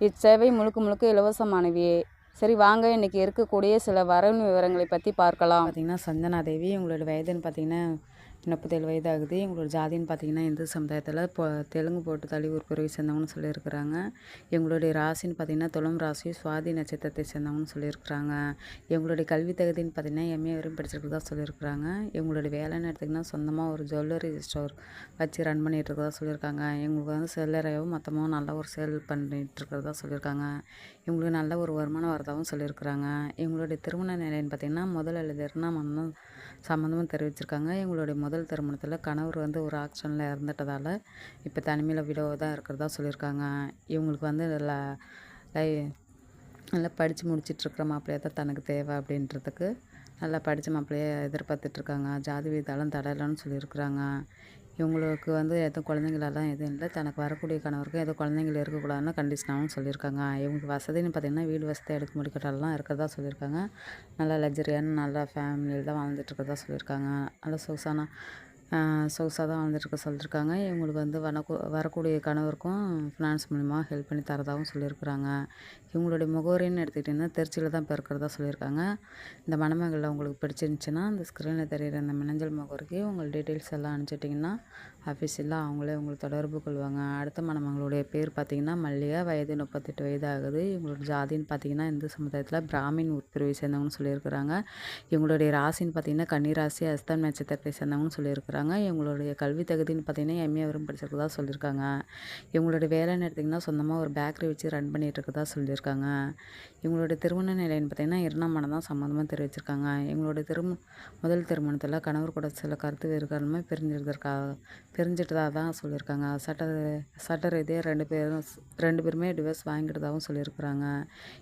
இச்சேவை முழுக்க முழுக்க இலவசமானவையே. சரி வாங்க. இன்னைக்கு இருக்கக்கூடிய சில வரவு விவரங்களை பற்றி பார்க்கலாம். பார்த்திங்கன்னா சந்தனா தேவி உங்களோட வயதுன்னு பார்த்தீங்கன்னா முப்பத்தேழு வயது ஆகுது எங்களோட ஜாதின்னு பார்த்தீங்கன்னா இந்து சமுதாயத்தில் இப்போ தெலுங்கு போட்டு தள்ளி ஒரு பிறவை சேர்ந்தவங்கன்னு சொல்லியிருக்கிறாங்க. எங்களுடைய ராசின்னு பார்த்தீங்கன்னா துளம் ராசி சுவாதி நட்சத்திரத்தை சேர்ந்தவங்கன்னு சொல்லியிருக்கிறாங்க. எங்களுடைய கல்வி தகுதின்னு பார்த்தீங்கன்னா எம்ஏ வரையும் படிச்சிருக்கிறதா சொல்லியிருக்கிறாங்க. எங்களுடைய வேலைன்னு எடுத்திங்கன்னா சொந்தமாக ஒரு ஜுவல்லரி ஸ்டோர் வச்சு ரன் பண்ணிட்டு இருக்கிறதா சொல்லியிருக்காங்க. எங்களுக்கு வந்து செல்லறையாகவும் மொத்தமாகவும் நல்ல ஒரு சேல் பண்ணிட்டு இருக்கிறதா சொல்லியிருக்காங்க. எங்களுக்கு நல்ல ஒரு வருமானம் வரதாகவும் சொல்லியிருக்கிறாங்க. எங்களுடைய திருமண நிலைன்னு பார்த்திங்கன்னா முதல் அல்லது மன்னும் சம்மந்தமும் தெரிவிச்சிருக்காங்க. எங்களுடைய முதல் முதல் திருமணத்தில் கணவர் வந்து ஒரு ஆக்ஷனில் இறந்துட்டதால் இப்போ தனிமையில் விடவை தான் இருக்கிறதா சொல்லியிருக்காங்க. இவங்களுக்கு வந்து நல்லா லை நல்லா படித்து முடிச்சிட்ருக்கிற மாப்பிள்ளையே தான் தனக்கு தேவை அப்படின்றதுக்கு நல்லா படித்த மாப்பிள்ளையே எதிர்பார்த்துட்ருக்காங்க. ஜாதி விதாலும் தடையிலன்னு சொல்லியிருக்கிறாங்க. இவங்களுக்கு வந்து எதுவும் குழந்தைங்களெல்லாம் எதுவும் இல்லை. தனக்கு வரக்கூடிய கணவருக்கும் எதுவும் குழந்தைங்கள் இருக்கக்கூடாதுன்னு கண்டிஷனாகவும் சொல்லியிருக்காங்க. இவங்களுக்கு வசதின்னு பார்த்திங்கன்னா வீடு வசதி எடுக்க முடிக்கட்டெல்லாம் இருக்கிறதா சொல்லியிருக்காங்க. நல்லா லக்ஸரியான நல்லா ஃபேமிலியில் தான் வாழ்ந்துட்டு இருக்கிறதா சொல்லியிருக்காங்க. நல்லா சொகுசான சொகுசாக தான் வாழ்ந்துட்டுருக்க சொல்லியிருக்காங்க இவங்களுக்கு வந்து வனக்கு வரக்கூடிய கணவருக்கும் ஃபினான்ஸ் மூலிமா ஹெல்ப் பண்ணி தரதாகவும் சொல்லியிருக்கிறாங்க. இவங்களுடைய முகவரின்னு எடுத்துக்கிட்டிங்கன்னா திருச்சியில் தான் பிறக்கிறதா சொல்லியிருக்காங்க. இந்த மணமகளில் உங்களுக்கு பிடிச்சிருந்துச்சின்னா அந்த ஸ்க்ரீனில் தெரியிற அந்த மினஞ்சல் முகவரிக்கு உங்கள் டீட்டெயில்ஸ் எல்லாம் அனுப்பிச்சிட்டிங்கன்னா ஆஃபீஸில் அவங்களே உங்களை தொடர்பு கொள்வாங்க. அடுத்த மணமகளுடைய பேர் பார்த்தீங்கன்னா மல்லிகா. வயது முப்பத்தெட்டு வயது ஆகுது இவங்களோட ஜாதின்னு பார்த்தீங்கன்னா இந்து சமுதாயத்தில் பிராமின் உட்பிரிவை சேர்ந்தவங்கன்னு சொல்லியிருக்கிறாங்க. இவங்களுடைய ராசின்னு பார்த்தீங்கன்னா கன்னிராசி அஸ்தான் நட்சத்திரத்தை சேர்ந்தவங்கன்னு சொல்லியிருக்கிறாங்க. இவங்களுடைய கல்வி தகுதின்னு பார்த்தீங்கன்னா எம்ஏ வரும் படிச்சிருக்கதா சொல்லியிருக்காங்க. இவங்களுடைய வேலைன்னு எடுத்திங்கன்னா சொந்தமாக ஒரு பேக்கரி வச்சு ரன் பண்ணிகிட்டு இருக்கதா சொல்லியிருக்காங்க. இவங்களுடைய திருமண நிலைன்னு பார்த்தீங்கன்னா இரண்டாம் மனம் தான் சம்மந்தமாக தெரிவிச்சிருக்காங்க. எங்களுடைய திரும முதல் திருமணத்தில் கணவர் கூட சில கருத்து வேறு பிரிஞ்சிருந்திருக்கா பிரிஞ்சிட்டதாக தான் சொல்லியிருக்காங்க. சட்ட சட்ட இதே ரெண்டு பேரும் ரெண்டு பேருமே டிவோர்ஸ் வாங்கிட்டதாகவும் சொல்லியிருக்கிறாங்க.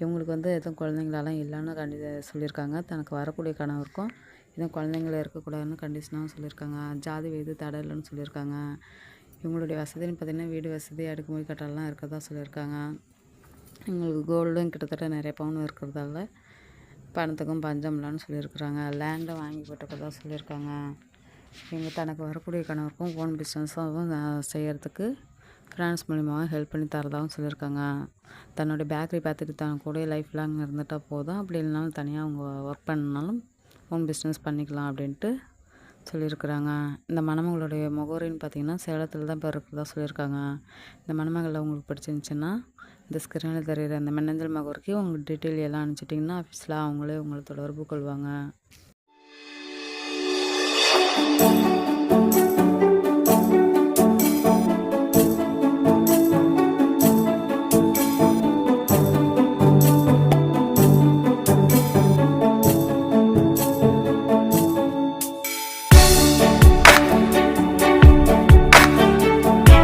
இவங்களுக்கு வந்து எதுவும் குழந்தைங்களெல்லாம் இல்லைன்னு கண்டி சொல்லியிருக்காங்க. தனக்கு வரக்கூடிய கணவருக்கும் எதுவும் குழந்தைங்கள இருக்கக்கூடாதுன்னு கண்டிஷனாகவும் சொல்லியிருக்காங்க. ஜாதி வயது தடை இல்லைன்னு சொல்லியிருக்காங்க. இவங்களுடைய வசதின்னு பார்த்திங்கன்னா வீடு வசதி அடுக்குமுறை கட்டலாம் இருக்கிறதா சொல்லியிருக்காங்க. எங்களுக்கு கோல்டும் கிட்டத்தட்ட நிறைய பவுன் இருக்கிறதால பணத்துக்கும் பஞ்சம் இல்லைன்னு சொல்லியிருக்கிறாங்க. லேண்டை வாங்கி போட்டுக்கிறதா சொல்லியிருக்காங்க. இவங்க தனக்கு வரக்கூடிய கணவருக்கும் ஓன் பிஸ்னஸாகவும் செய்கிறதுக்கு ஃப்ரான்ஸ் மூலியமாக ஹெல்ப் பண்ணி தரதாகவும் சொல்லியிருக்காங்க. தன்னுடைய பேக்கரி பார்த்துட்டு தான் கூட லைஃப் லாங் இருந்துட்டால் போதும். அப்படி இல்லைனாலும் தனியாக அவங்க ஒர்க் பண்ணாலும் ஓன் பிஸ்னஸ் பண்ணிக்கலாம் அப்படின்ட்டு சொல்லியிருக்கிறாங்க. இந்த மணமகளுடைய முகவரின்னு பார்த்தீங்கன்னா சேலத்தில் தான் இப்போ இருக்கிறதா சொல்லியிருக்காங்க. இந்த மணமகளில் உங்களுக்கு பிடிச்சிருந்துச்சின்னா இந்த ஸ்கிரீனில் தெரியுற அந்த மின்னஞ்சல் முகவரிக்கு உங்களுக்கு டீட்டெயில் எல்லாம் அனுப்பிச்சிட்டிங்கன்னா ஆஃபீஸில் அவங்களே உங்களை தொடர்பு கொள்வாங்க.